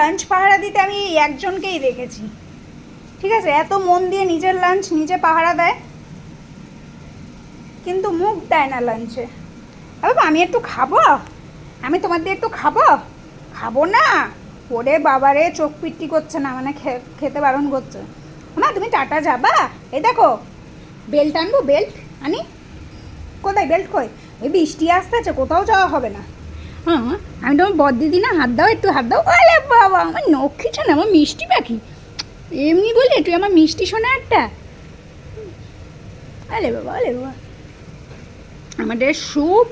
Lunch পাহারা দিতে আমি একজনকেই দেখেছি। ঠিক আছে? এত মন দিয়ে নিজের লাঞ্চ নিজে পাহারা দেয়, কিন্তু মুখ দেয় না লাঞ্চে বাবা, আমি একটু খাব? আমি তোমার দিয়ে একটু খাব? খাব না। ওরে বাবারে চোখ পিট্টি করছে না মানে খেতে বারণ করছে। মা, তুমি টাটা যাবা? এই দেখো বেল্ট আনব বেল্ট আনি? কোথায়? বেল্ট কই? ওই বৃষ্টি আসতেছে, কোথাও যাওয়া হবে না। আমি তোমার বদ দিদি না হাত দাও, একটু হাত দাও। আরে বাবা, আমার খিচ্ছে না আমার মিষ্টি পাখি। এমনি বলে তুই আমার মিষ্টি শোনা একটা। আরে বাবা আরে বাবা। আমাদের স্যুপ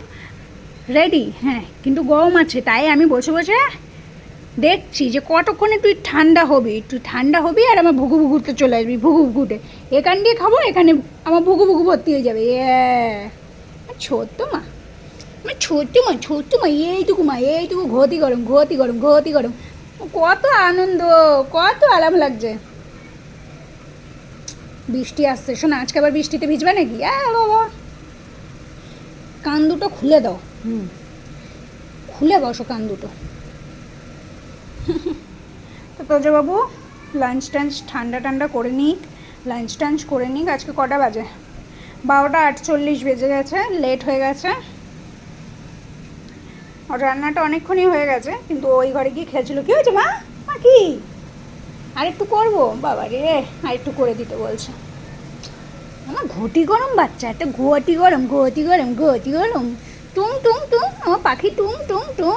রেডি হ্যাঁ কিন্তু গরম আছে, তাই আমি বসে বসে দেখছি যে কতক্ষণে তুই ঠান্ডা হবি। তুই ঠান্ডা হবি আর আমার ভুগু ভুগুতে চলে আসবি, ভুগু ভুগুতে। এখান দিয়ে খাব, এখানে আমার ভুগু ভুগু ভর্তি হয়ে যাবে। এ ছোট্ট মা। আমার ছোট্ট মা ছোট্ট মা এইটুকু মা এইটুকু ঘতি গরম ঘতি গরম ঘতি গরম। কত আনন্দ কত আরাম লাগছে। বৃষ্টি আসছে শোনা আজকে আবার বৃষ্টিতে ভিজবে নাকি? বাবা। কান দুটো খুলে দাও। হুম। খুলে বসো কান দুটো। তো লাঞ্চ টাঞ্চ ঠান্ডা ঠান্ডা করে নিক। লাঞ্চ টাঞ্চ করে নিক আজকে কটা বাজে? বারোটা আটচল্লিশ বেজে গেছে লেট হয়ে গেছে। রান্নাটা অনেকক্ষণই হয়ে গেছে, কিন্তু ওই ঘরে গিয়ে খেয়েছিল কী হয়েছে মা? মা, কি? আর একটু করব? বাবা রে, আর একটু করে দিতে বলছে। আমার ঘটি গরম বাচ্চা, একটা ঘটি গরম ঘটি গরম ঘটি গরম। টুং টুং টুং আমার পাখি টুং টুং টুং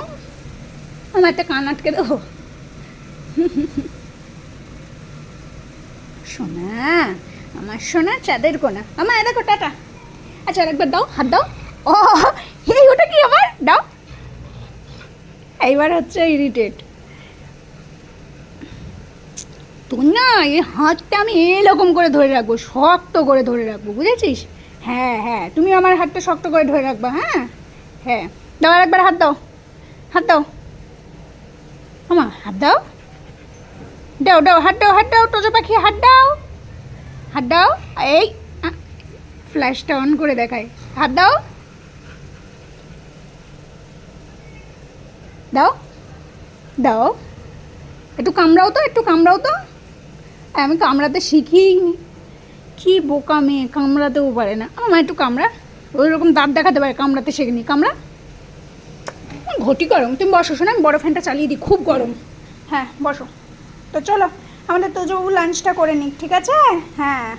আমার একটা কান আটকে দেবো। সোনা, আমার সোনা চাঁদের কোনা। আমার দেখো, টাটা। আচ্ছা আরেকবার দাও, হাত দাও। ও এই ওটা কি আবার দাও এইবার হচ্ছে ইরিটেট তুই না এই হাতটা আমি এরকম করে ধরে রাখব, শক্ত করে ধরে রাখব, বুঝেছিস? হ্যাঁ হ্যাঁ তুমি আমার হাতটা শক্ত করে ধরে রাখবা হ্যাঁ? হ্যাঁ দাও আর একবার হাত দাও হাত দাও। আমা, হাত দাও। দাও দাও, হাত দাও হাত দাও, টোজো পাখি, হাত দাও। হাত দাও, এই ফ্ল্যাশটা অন করে দেখায় হাত দাও। দাও। দাও। একটু কামড়াও তো, একটু কামড়াও তো। আমি কামড়াতে শিখিই নি কি বোকা মেয়ে, কামড়াতেও পারে না। আমার একটু কামড়া। ওই রকম দাঁত দেখাতে পারে, কামড়াতে শেখেনি। কামড়া। ঘটি গরম। তুমি বসো, শোনো, আমি বড় ফ্যানটা চালিয়ে দিই। খুব গরম। হ্যাঁ বসো। তো চলো, আমাদের তোজবাবু লাঞ্চটা করে নিক, ঠিক আছে? হ্যাঁ।